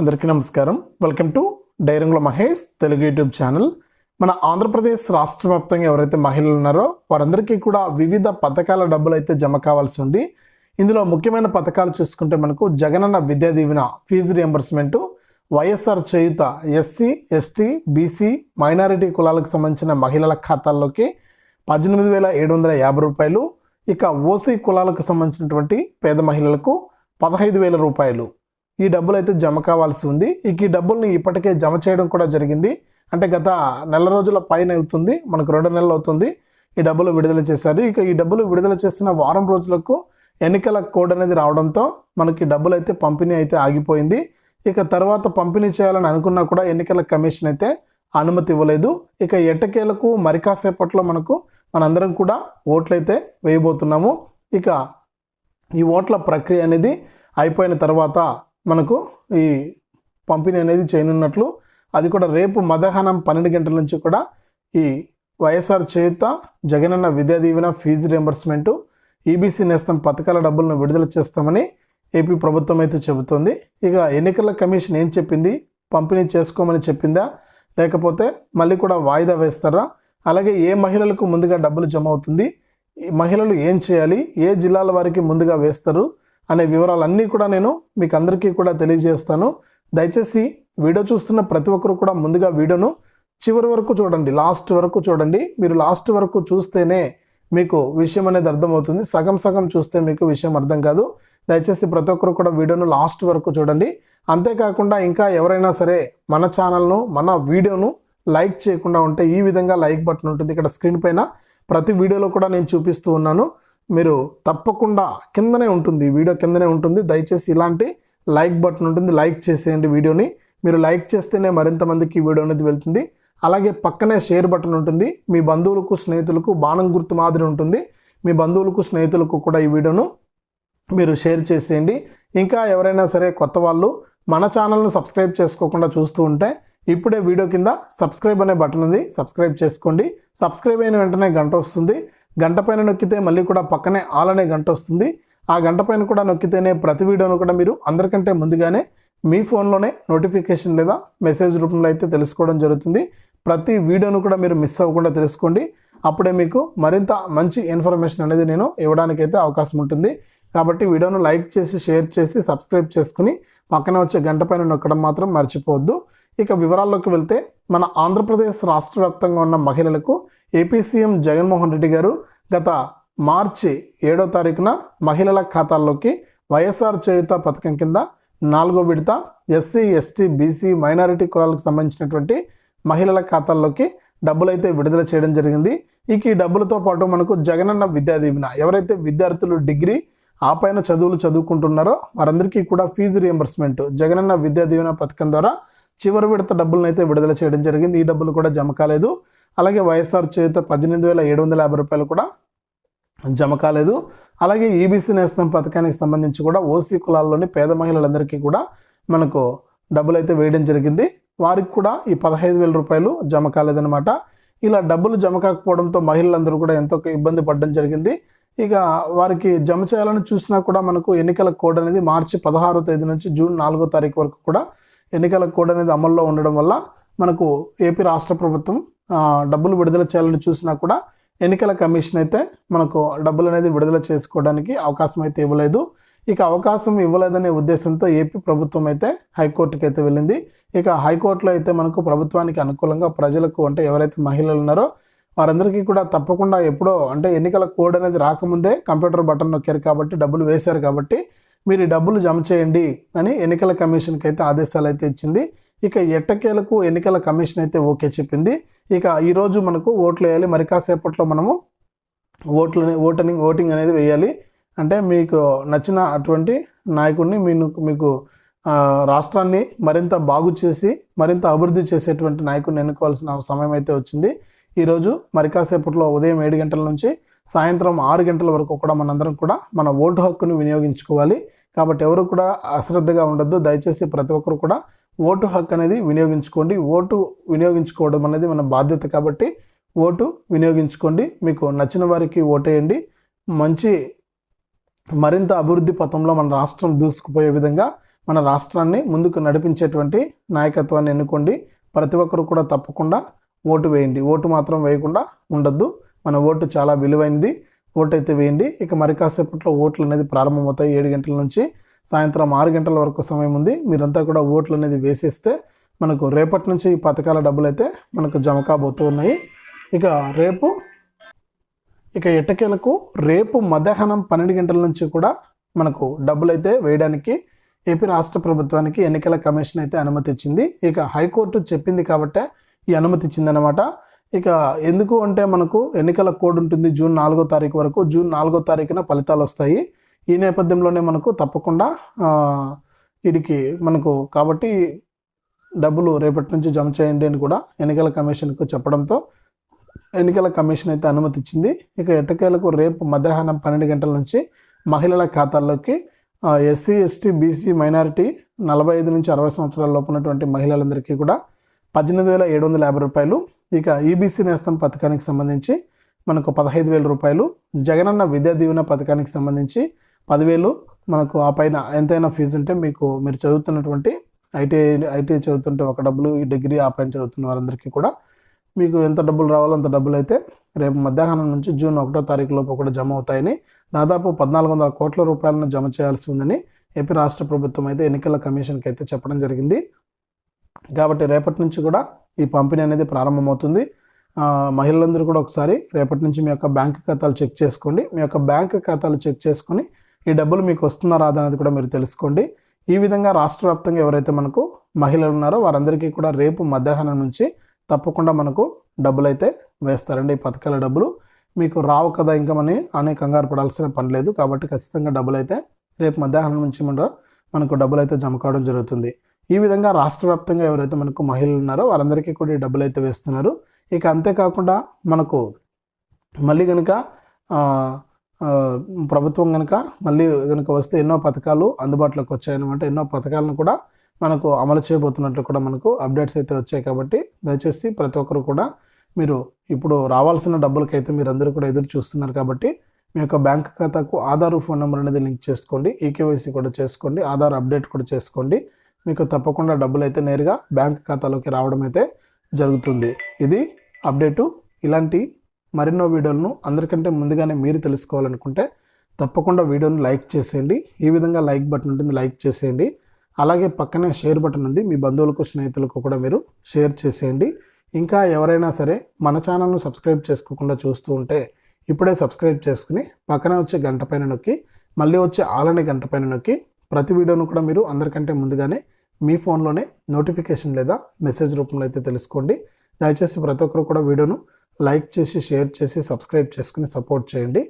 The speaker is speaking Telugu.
అందరికీ నమస్కారం. వెల్కమ్ టు డైరంగుల మహేష్ తెలుగు యూట్యూబ్ ఛానల్. మన ఆంధ్రప్రదేశ్ రాష్ట్ర వ్యాప్తంగా ఎవరైతే మహిళలు ఉన్నారో వారందరికీ కూడా వివిధ పథకాల డబ్బులు అయితే జమ కావాల్సి ఉంది. ఇందులో ముఖ్యమైన పథకాలు చూసుకుంటే మనకు Jagananna Vidya Deevena fee reimbursement YSR Cheyutha SC ST BC minority కులాలకు సంబంధించిన మహిళల ఖాతాల్లోకి పద్దెనిమిది వేల ఏడు వందల యాభై రూపాయలు ఇక ఓసీ కులాలకు సంబంధించినటువంటి పేద మహిళలకు పదహైదు వేల రూపాయలు. ఈ డబ్బులు అయితే జమ కావాల్సి ఉంది. ఇక ఈ డబ్బుల్ని ఇప్పటికే జమ చేయడం కూడా జరిగింది. అంటే గత నెల రోజుల పైన అవుతుంది. మనకు రెండు నెలలు అవుతుంది. ఈ డబ్బులు విడుదల చేశారు. ఇక ఈ డబ్బులు విడుదల చేసిన వారం రోజులకు ఎన్నికల కోడ్ అనేది రావడంతో మనకి డబ్బులు అయితే పంపిణీ అయితే ఆగిపోయింది. ఇక తర్వాత పంపిణీ చేయాలని అనుకున్నా కూడా ఎన్నికల కమిషన్ అయితే అనుమతి ఇవ్వలేదు. ఇక ఎట్టకేలకు మరి కాసేపట్లో మనకు మనందరం కూడా ఓట్లయితే వేయబోతున్నాము. ఇక ఈ ఓట్ల ప్రక్రియ అనేది అయిపోయిన తర్వాత మనకు ఈ పంపిణీ అనేది చేయనున్నట్లు అది కూడా రేపు మధ్యాహ్నం పన్నెండు గంటల నుంచి కూడా ఈ వైఎస్ఆర్ చేత Jagananna Vidya Deevena fee reimbursement EBC నేస్తం పథకాల డబ్బులను విడుదల చేస్తామని ఏపీ ప్రభుత్వం అయితే చెబుతోంది. ఇక ఎన్నికల కమిషన్ ఏం చెప్పింది? పంపిణీ చేసుకోమని చెప్పిందా? లేకపోతే మళ్ళీ కూడా వాయిదా వేస్తారా? అలాగే ఏ మహిళలకు ముందుగా డబ్బులు జమ అవుతుంది? మహిళలు ఏం చేయాలి? ఏ జిల్లాల వారికి ముందుగా వేస్తారు? అనే వివరాలన్నీ కూడా నేను మీకు అందరికీ కూడా తెలియజేస్తాను. దయచేసి వీడియో చూస్తున్న ప్రతి ఒక్కరు కూడా ముందుగా వీడియోను చివరి వరకు చూడండి లాస్ట్ వరకు చూడండి. మీరు లాస్ట్ వరకు చూస్తేనే మీకు విషయం అనేది అర్థమవుతుంది. సగం సగం చూస్తే మీకు విషయం అర్థం కాదు. దయచేసి ప్రతి ఒక్కరు కూడా వీడియోను లాస్ట్ వరకు చూడండి. అంతేకాకుండా ఇంకా ఎవరైనా సరే మన ఛానల్ను మన వీడియోను లైక్ చేయకుండా ఉంటే ఈ విధంగా లైక్ బటన్ ఉంటుంది. ఇక్కడ స్క్రీన్ పైన ప్రతి వీడియోలో కూడా నేను చూపిస్తూ ఉన్నాను. మీరు తప్పకుండా కిందనే ఉంటుంది వీడియో కిందనే ఉంటుంది. దయచేసి ఇలాంటి లైక్ బటన్ ఉంటుంది లైక్ చేసేయండి వీడియోని. మీరు లైక్ చేస్తేనే మరింత మందికి వీడియో అనేది వెళ్తుంది. అలాగే పక్కనే షేర్ బటన్ ఉంటుంది మీ బంధువులకు స్నేహితులకు బాణం గుర్తు మాదిరి ఉంటుంది. మీ బంధువులకు స్నేహితులకు కూడా ఈ వీడియోను మీరు షేర్ చేసేయండి. ఇంకా ఎవరైనా సరే కొత్త వాళ్ళు మన ఛానల్ను సబ్స్క్రైబ్ చేసుకోకుండా చూస్తూ ఉంటే ఇప్పుడే వీడియో కింద సబ్స్క్రైబ్ అనే బటన్ ఉంది సబ్స్క్రైబ్ చేసుకోండి. సబ్స్క్రైబ్ అయిన వెంటనే గంట వస్తుంది. గంట పైన నొక్కితే మళ్ళీ కూడా పక్కనే ఆల్ అనే గంట వస్తుంది. ఆ గంట పైన కూడా నొక్కితేనే ప్రతి వీడియోను కూడా మీరు అందరికంటే ముందుగానే మీ ఫోన్లోనే నోటిఫికేషన్ లేదా మెసేజ్ రూపంలో అయితే తెలుసుకోవడం జరుగుతుంది. ప్రతి వీడియోను కూడా మీరు మిస్ అవ్వకుండా తెలుసుకోండి. అప్పుడే మీకు మరింత మంచి ఇన్ఫర్మేషన్ అనేది నేను ఇవ్వడానికైతే అవకాశం ఉంటుంది. కాబట్టి వీడియోను లైక్ చేసి షేర్ చేసి సబ్స్క్రైబ్ చేసుకుని పక్కన వచ్చే గంట పైన నొక్కడం మాత్రం మర్చిపోవద్దు. ఇక వివరాల్లోకి వెళ్తే మన ఆంధ్రప్రదేశ్ రాష్ట్ర వ్యాప్తంగా ఉన్న మహిళలకు ఏపీ సీఎం జగన్మోహన్ రెడ్డి గారు గత మార్చి ఏడో తారీఖున మహిళల ఖాతాల్లోకి వైఎస్ఆర్ చేయుత పథకం కింద నాలుగో విడత ఎస్సీ ఎస్టీ బీసీ మైనారిటీ కులాలకు సంబంధించినటువంటి మహిళల ఖాతాల్లోకి డబ్బులైతే విడుదల చేయడం జరిగింది. ఇక ఈ డబ్బులతో పాటు మనకు జగనన్న విద్యా దీవెన. ఎవరైతే విద్యార్థులు డిగ్రీ ఆ పైన చదువులు చదువుకుంటున్నారో వారందరికీ కూడా ఫీజు రియంబర్స్మెంట్. జగనన్న విద్యా దీవెన పథకం ద్వారా చివరి విడత డబ్బులను అయితే విడుదల చేయడం జరిగింది. ఈ డబ్బులు కూడా జమ కాలేదు. అలాగే వైఎస్ఆర్ చేత పద్దెనిమిది వేల ఏడు వందల యాభై రూపాయలు కూడా జమ కాలేదు. అలాగే ఈబీసీ నేస్తం పథకానికి సంబంధించి కూడా ఓసీ కులాల్లోని పేద మహిళలందరికీ కూడా మనకు డబ్బులు అయితే వేయడం జరిగింది. వారికి కూడా ఈ పదహైదు వేల రూపాయలు జమ కాలేదన్నమాట. ఇలా డబ్బులు జమ కాకపోవడంతో మహిళలందరూ కూడా ఎంతో ఇబ్బంది పడడం జరిగింది. ఇక వారికి జమ చేయాలని చూసినా కూడా మనకు ఎన్నికల కోడ్ అనేది మార్చి పదహారో తేదీ నుంచి జూన్ నాలుగో తారీఖు వరకు కూడా ఎన్నికల కోడ్ అనేది అమల్లో ఉండడం వల్ల మనకు ఏపీ రాష్ట్ర ప్రభుత్వం డబ్బులు విడుదల చేయాలని చూసినా కూడా ఎన్నికల కమిషన్ అయితే మనకు డబ్బులు అనేది విడుదల చేసుకోవడానికి అవకాశం అయితే ఇవ్వలేదు. ఇక అవకాశం ఇవ్వలేదనే ఉద్దేశంతో ఏపీ ప్రభుత్వం అయితే హైకోర్టుకి అయితే వెళ్ళింది. ఇక హైకోర్టులో అయితే మనకు ప్రభుత్వానికి అనుకూలంగా ప్రజలకు అంటే ఎవరైతే మహిళలు ఉన్నారో వారందరికీ కూడా తప్పకుండా ఎప్పుడో అంటే ఎన్నికల కోడ్ అనేది రాకముందే కంప్యూటర్ బటన్ నొక్కారు కాబట్టి డబ్బులు వేశారు కాబట్టి మీరు డబ్బులు జమ చేయండి అని ఎన్నికల కమిషన్కి అయితే ఆదేశాలు అయితే ఇచ్చింది. ఇక ఎట్టకేలకు ఎన్నికల కమిషన్ అయితే ఓకే చెప్పింది. ఇక ఈరోజు మనకు ఓట్లు వేయాలి. మరి కాసేపట్లో మనము ఓట్లు ఓటనింగ్ ఓటింగ్ అనేది వేయాలి. అంటే మీకు నచ్చిన అటువంటి నాయకుడిని మీకు మీకు రాష్ట్రాన్ని మరింత బాగు చేసి మరింత అభివృద్ధి చేసేటువంటి నాయకుడిని ఎన్నుకోవాల్సిన సమయం అయితే వచ్చింది ఈరోజు మరి కాసేపట్లో ఉదయం ఏడు గంటల నుంచి సాయంత్రం ఆరు గంటల వరకు కూడా మనందరం కూడా మన ఓటు హక్కును వినియోగించుకోవాలి. కాబట్టి ఎవరు కూడా అశ్రద్ధగా ఉండొద్దు. దయచేసి ప్రతి ఒక్కరు కూడా ఓటు హక్కు అనేది వినియోగించుకోండి. ఓటు వినియోగించుకోవడం అనేది మన బాధ్యత కాబట్టి ఓటు వినియోగించుకోండి. మీకు నచ్చిన వారికి ఓటేయండి. మంచి మరింత అభివృద్ధి పథంలో మన రాష్ట్రం దూసుకుపోయే విధంగా మన రాష్ట్రాన్ని ముందుకు నడిపించేటువంటి నాయకత్వాన్ని ఎన్నుకోండి. ప్రతి ఒక్కరు కూడా తప్పకుండా ఓటు వేయండి. ఓటు మాత్రం వేయకుండా ఉండొద్దు. మన ఓటు చాలా విలువైనది. ఓటు అయితే వేయండి. ఇక మరి కాసేపట్లో ఓట్లు అనేది ప్రారంభమవుతాయి. ఏడు గంటల నుంచి సాయంత్రం ఆరు గంటల వరకు సమయం ఉంది. మీరంతా కూడా ఓట్లు అనేది వేసేస్తే మనకు రేపటి నుంచి ఈ పథకాల డబ్బులు అయితే మనకు జమ కాబోతూ ఉన్నాయి. ఇక రేపు ఇక ఎట్టకేలకు రేపు మధ్యాహ్నం పన్నెండు గంటల నుంచి కూడా మనకు డబ్బులు అయితే వేయడానికి ఏపీ రాష్ట్ర ప్రభుత్వానికి ఎన్నికల కమిషన్ అయితే అనుమతి ఇచ్చింది. ఇక హైకోర్టు చెప్పింది కాబట్టే ఈ అనుమతి ఇచ్చిందనమాట ఇక ఎందుకు అంటే మనకు ఎన్నికల కోడ్ ఉంటుంది జూన్ నాలుగో తారీఖు వరకు. జూన్ నాలుగో తారీఖున ఫలితాలు వస్తాయి. ఈ నేపథ్యంలోనే మనకు తప్పకుండా వీడికి మనకు కాబట్టి డబ్బులు రేపటి నుంచి జమ చేయండి అని కూడా ఎన్నికల కమిషన్కు చెప్పడంతో ఎన్నికల కమిషన్ అయితే అనుమతి ఇచ్చింది. ఇక ఎట్టకేలకు రేపు మధ్యాహ్నం పన్నెండు గంటల నుంచి మహిళల ఖాతాల్లోకి ఎస్సీ ఎస్టీ బీసీ మైనారిటీ నలభై ఐదు నుంచి అరవై సంవత్సరాల లోపు ఉన్నటువంటి మహిళలందరికీ కూడా పద్దెనిమిది వేల ఏడు వందల యాభై రూపాయలు. ఇక ఈబీసీ నేస్తం పథకానికి సంబంధించి మనకు పదహైదు వేల రూపాయలు. జగనన్న విద్యా దీవెన పథకానికి సంబంధించి పదివేలు. మనకు ఆ పైన ఎంతైనా ఫీజు ఉంటే మీకు మీరు చదువుతున్నటువంటి ఐటీఐ ఐటీఐ చదువుతుంటే ఒక డబ్బులు ఈ డిగ్రీ ఆ పైన చదువుతున్న వారందరికీ కూడా మీకు ఎంత డబ్బులు రావాలో అంత డబ్బులు అయితే రేపు మధ్యాహ్నం నుంచి జూన్ ఒకటో తారీఖు లోపు కూడా జమ అవుతాయని దాదాపు పద్నాలుగు వందల కోట్ల రూపాయలను జమ చేయాల్సి ఉందని ఏపీ రాష్ట్ర ప్రభుత్వం అయితే ఎన్నికల కమిషన్కి అయితే చెప్పడం జరిగింది. కాబట్టి రేపటి నుంచి కూడా ఈ పంపిణీ అనేది ప్రారంభమవుతుంది. మహిళలందరూ కూడా ఒకసారి రేపటి నుంచి మీ యొక్క బ్యాంక్ ఖాతాలు చెక్ చేసుకోండి. మీ యొక్క బ్యాంక్ ఖాతాలు చెక్ చేసుకొని ఈ డబ్బులు మీకు వస్తుందా రాదా అనేది కూడా మీరు తెలుసుకోండి. ఈ విధంగా రాష్ట్ర వ్యాప్తంగా ఎవరైతే మనకు మహిళలు ఉన్నారో వారందరికీ కూడా రేపు మధ్యాహ్నం నుంచి తప్పకుండా మనకు డబ్బులు అయితే వేస్తారండి. ఈ పథకాల డబ్బులు మీకు రావు కదా ఇంకా మని అనే కంగారు పడాల్సిన పని లేదు. కాబట్టి ఖచ్చితంగా డబ్బులు అయితే రేపు మధ్యాహ్నం నుంచి కూడా మనకు డబ్బులు అయితే జమ కావడం జరుగుతుంది. ఈ విధంగా రాష్ట్ర వ్యాప్తంగా ఎవరైతే మనకు మహిళలు ఉన్నారో వారందరికీ కూడా ఈ డబ్బులు అయితే వేస్తున్నారు. ఇక అంతేకాకుండా మనకు మళ్ళీ కనుక ప్రభుత్వం కనుక మళ్ళీ కనుక వస్తే ఎన్నో పథకాలు అందుబాటులోకి వచ్చాయన్నమాట. ఎన్నో పథకాలను కూడా మనకు అమలు చేయబోతున్నట్లు కూడా మనకు అప్డేట్స్ అయితే వచ్చాయి కాబట్టి దయచేసి ప్రతి ఒక్కరు కూడా మీరు ఇప్పుడు రావాల్సిన డబ్బులకైతే మీరు అందరూ కూడా ఎదురు చూస్తున్నారు కాబట్టి మీ యొక్క బ్యాంక్ ఖాతాకు ఆధార్ ఫోన్ నెంబర్ అనేది లింక్ చేసుకోండి. ఈకేవైసీ కూడా చేసుకోండి. ఆధార్ అప్డేట్ కూడా చేసుకోండి. మీకు తప్పకుండా డబ్బులు అయితే నేరుగా బ్యాంక్ ఖాతాలోకి రావడం అయితే జరుగుతుంది. ఇది అప్డేటు. ఇలాంటి మరెన్నో వీడియోలను అందరికంటే ముందుగానే మీరు తెలుసుకోవాలనుకుంటే తప్పకుండా వీడియోని లైక్ చేసేయండి. ఈ విధంగా లైక్ బటన్ ఉంటుంది లైక్ చేసేయండి. అలాగే పక్కనే షేర్ బటన్ ఉంది. మీ బంధువులకు స్నేహితులకు కూడా మీరు షేర్ చేసేయండి. ఇంకా ఎవరైనా సరే మన ఛానల్ను సబ్స్క్రైబ్ చేసుకోకుండా చూస్తూ ఉంటే ఇప్పుడే సబ్స్క్రైబ్ చేసుకుని పక్కనే వచ్చే గంట పైన నొక్కి మళ్ళీ వచ్చే ఆలనే గంట పైన నొక్కి ప్రతి వీడియోను కూడా మీరు అందరికంటే ముందుగానే మీ ఫోన్లోనే నోటిఫికేషన్ లేదా మెసేజ్ రూపంలో అయితే తెలుసుకోండి. దయచేసి ప్రతి ఒక్కరు కూడా వీడియోను లైక్ చేసి షేర్ చేసి సబ్స్క్రైబ్ చేసుకుని సపోర్ట్ చేయండి.